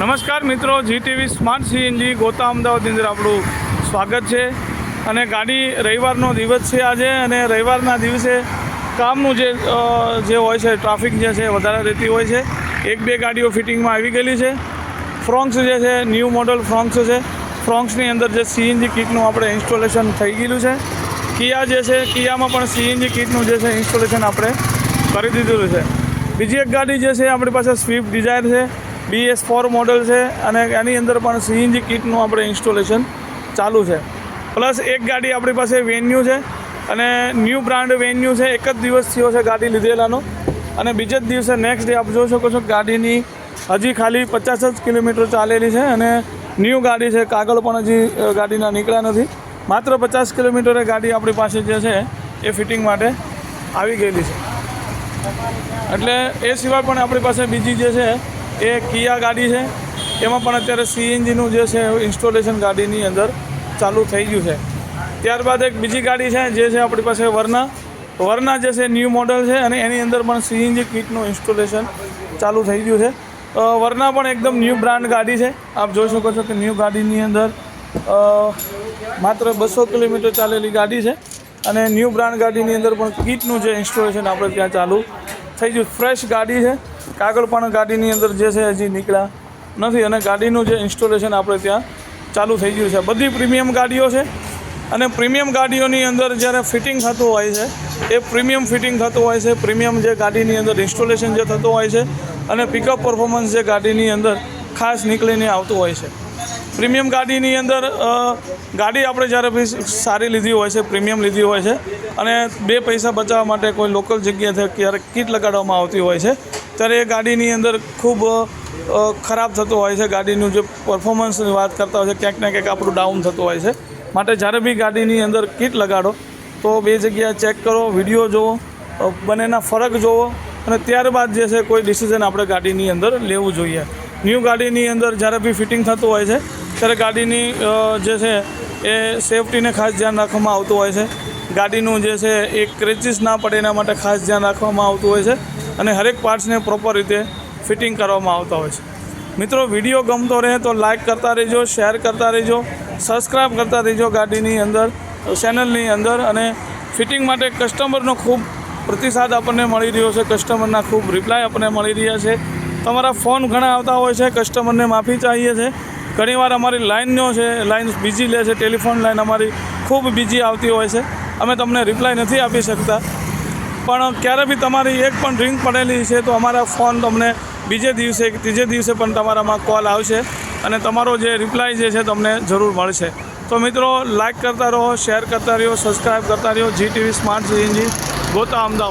નમસ્કાર મિત્રો GTV smart CNG ગોતા અમદાવાદની અંદર આપણું સ્વાગત છે. અને ગાડી રવિવારનો દિવસ છે આજે, અને રવિવારના દિવસે કામનું જે જે હોય છે, ટ્રાફિક જે છે, વધારે રહેતી હોય છે. એક બે ગાડીઓ ફિટિંગમાં આવી ગયેલી છે. ફ્રોન્ક્સ જે છે ન્યૂ મોડલ ફ્રોન્ક્સ છે. ફ્રોન્ક્સની અંદર જે સીએનજી કિટનું આપણે ઇન્સ્ટોલેશન થઈ ગયેલું છે. કિયા જે છે, કિયામાં પણ સીએનજી કિટનું જે છે ઇન્સ્ટોલેશન આપણે કરી દીધેલું છે. બીજી એક ગાડી જે છે, આપણી પાસે સ્વિફ્ટ ડિઝાયર છે. બીએસ ફોર મોડલ છે અને એની અંદર પણ સીએનજી કિટનું આપણે ઇન્સ્ટોલેશન ચાલુ છે. પ્લસ એક ગાડી આપણી પાસે વેન્યુ છે અને ન્યૂ બ્રાન્ડ વેન્યુ છે. એક જ દિવસ થયો છે ગાડી લીધેલાનો. અને બીજે જ દિવસે નેક્સ્ટ ડે આપ જોઈ શકો છો ગાડીની હજી ખાલી પચાસ જ કિલોમીટર ચાલેલી છે અને ન્યૂ ગાડી છે. કાગળ પણ હજી ગાડીના નીકળ્યા નથી. માત્ર પચાસ કિલોમીટરે ગાડી આપણી પાસે જે છે એ ફિટિંગ માટે આવી ગયેલી છે. એટલે એ સિવાય પણ આપણી પાસે બીજી જે છે એ કિયા ગાડી છે. એમાં પણ અત્યારે સીએનજીનું જે છે ઇન્સ્ટોલેશન ગાડીની અંદર ચાલુ થઈ ગયું છે. ત્યારબાદ એક બીજી ગાડી છે, જે છે આપણી પાસે વરના. વરના જે છે ન્યૂ મોડલ છે અને એની અંદર પણ સીએનજી કિટનું ઇન્સ્ટોલેશન ચાલુ થઈ ગયું છે. વરના પણ એકદમ ન્યૂ બ્રાન્ડ ગાડી છે. આપ જોઈ શકો છો કે ન્યૂ ગાડીની અંદર માત્ર બસો કિલોમીટર ચાલેલી ગાડી છે અને ન્યૂ બ્રાન્ડ ગાડીની અંદર પણ કીટનું જે ઇન્સ્ટોલેશન આપણે ત્યાં ચાલુ થઈ ગયું. ફ્રેશ ગાડી છે. કાગળ પણ ગાડીની અંદર જે છે હજી નીકળ્યા નથી અને ગાડીનું જે ઇન્સ્ટોલેશન આપણે ત્યાં ચાલુ થઈ ગયું છે. બધી પ્રીમિયમ ગાડીઓ છે અને પ્રીમિયમ ગાડીઓની અંદર જ્યારે ફિટિંગ થતું હોય છે, એ પ્રીમિયમ ફિટિંગ થતું હોય છે, પ્રીમિયમ જે ગાડીની અંદર ઇન્સ્ટોલેશન જે થતું હોય છે અને પિકઅપ પરફોર્મન્સ જે ગાડીની અંદર ખાસ નીકળીને આવતું હોય છે. પ્રીમિયમ ગાડીની અંદર ગાડી આપણે જ્યારે બી સારી લીધી હોય છે, પ્રીમિયમ લીધી હોય છે અને બે પૈસા બચાવવા માટે કોઈ લોકલ જગ્યાએથી ક્યારેક કીટ લગાડવામાં આવતી હોય છે ત્યારે એ ગાડીની અંદર ખૂબ ખરાબ થતું હોય છે. ગાડીનું જે પરફોર્મન્સની વાત કરતા હોય છે, ક્યાંક ને ક્યાંક આપણું ડાઉન થતું હોય છે. માટે જ્યારે બી ગાડીની અંદર કીટ લગાડો, તો બે જગ્યા ચેક કરો વીડિયો જુઓ બંનેના ફરક જુઓ અને ત્યારબાદ જે છે, કોઈ ડિસિઝન આપણે ગાડીની અંદર લેવું જોઈએ. ન્યૂ ગાડીની અંદર જ્યારે બી ફિટિંગ થતું હોય છે, ત્યારે ગાડીની જે છે, એ સેફટીને ખાસ ધ્યાન રાખવામાં આવતું હોય છે. ગાડીનું જે છે એ ક્રેચીસ ના પડે એના માટે ખાસ ધ્યાન રાખવામાં આવતું હોય છે. અને હરેક પાર્ટ્સને પ્રોપર રીતે ફિટિંગ કરવામાં આવતા હોય છે. મિત્રો, વીડિયો ગમતો રહે તો લાઇક કરતા રહેજો શેર કરતા રહેજો સબસ્ક્રાઈબ કરતા રહેજો ગાડીની અંદર ચેનલની અંદર અને ફિટિંગ માટે કસ્ટમરનો ખૂબ પ્રતિસાદ આપણને મળી રહ્યો છે. કસ્ટમરના ખૂબ રિપ્લાય આપણને મળી રહ્યા છે. તમારા ફોન ઘણા આવતા હોય છે કસ્ટમરને માફી ચાહીએ છે. ઘણીવાર અમારી લાઇનનો છે લાઇન બીજી લે છે ટેલિફોન લાઇન અમારી ખૂબ બીજી આવતી હોય છે. અમે તમને રિપ્લાય નથી આપી શકતા. પણ ક્યારે બી તમારી એક પણ ડ્રિંક પડેલી છે તો અમારા ફોન તમને બીજે દિવસે કે ત્રીજે દિવસે પણ તમારામાં કોલ આવશે અને તમારો જે રિપ્લાય જે છે તમને જરૂર મળશે. તો મિત્રો લાઇક કરતા રહો શેર કરતા રહો સબસ્ક્રાઈબ કરતા રહો G TV smart CNG Gota Ahmedabad.